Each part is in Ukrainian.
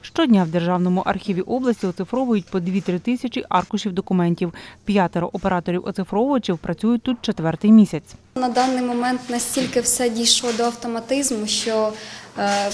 Щодня в Державному архіві області оцифровують по 2-3 тисячі аркушів документів. П'ятеро операторів-оцифровувачів працюють тут четвертий місяць. На даний момент настільки все дійшло до автоматизму, що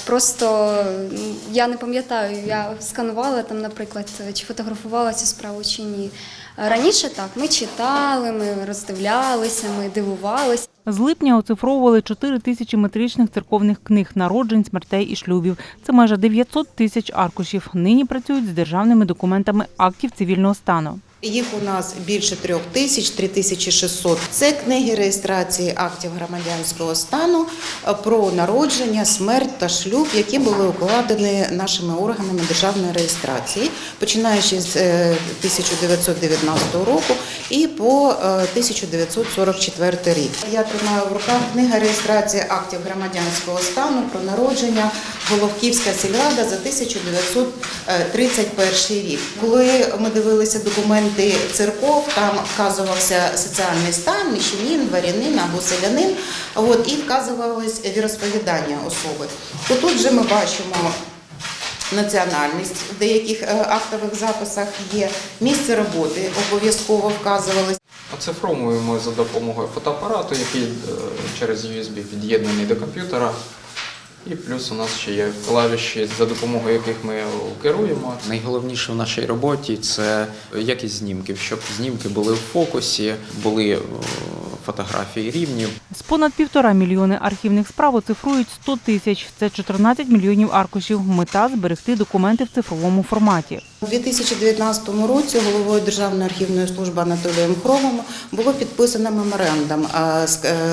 просто м, я не пам'ятаю, я сканувала там, наприклад, чи фотографувала цю справу чи ні. Раніше так, ми читали, ми роздивлялися, ми дивувалися. З липня оцифровували 4 тисячі метричних церковних книг народжень, смертей і шлюбів. Це майже 900 тисяч аркушів. Нині працюють з державними документами актів цивільного стану. Їх у нас більше трьох тисяч, 3600. Це книги реєстрації актів громадянського стану е, про народження, смерть та шлюб, які були укладені нашими органами державної реєстрації, починаючи з е, 1919 року і по е, 1944 рік. Я тримаю в руках книга реєстрації актів громадянського стану про народження Головківська сільрада за 1931 рік. Коли ми дивилися документи церков, там вказувався соціальний стан, міщанин, дворянин або селянин, от, і вказувалось віросповідання особи. То тут же ми бачимо національність в деяких е, актових записах є, місце роботи обов'язково вказувалось. Оцифровуємо за допомогою фотоапарату, який е, через USB під'єднаний до комп'ютера. І плюс у нас ще є клавіші, за допомогою яких ми керуємо. Найголовніше в нашій роботі це якість знімків, щоб знімки були в фокусі, були е, фотографії рівні. З понад півтора мільйони архівних справ оцифрують 100 тисяч. Це 14 мільйонів аркушів. Мета зберегти документи в цифровому форматі. У 2019 році головою Державної архівної служби Анатолієм Хромом було підписано меморандум е,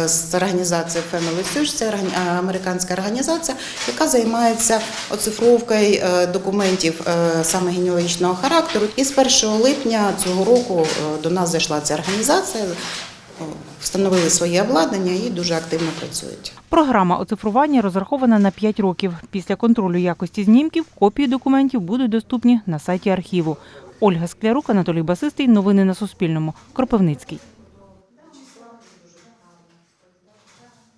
з- організацією Family Search, це американська організація, яка займається оцифровкою е, документів е, саме генеалогічного характеру. І з 1 липня цього року до нас зайшла ця організація, встановили своє обладнання і дуже активно працюють. Програма оцифрування розрахована на 5 років. Після контролю якості знімків копії документів будуть доступні на сайті архіву. Ольга Склярук, Анатолій Басистий. Новини на Суспільному. Кропивницький.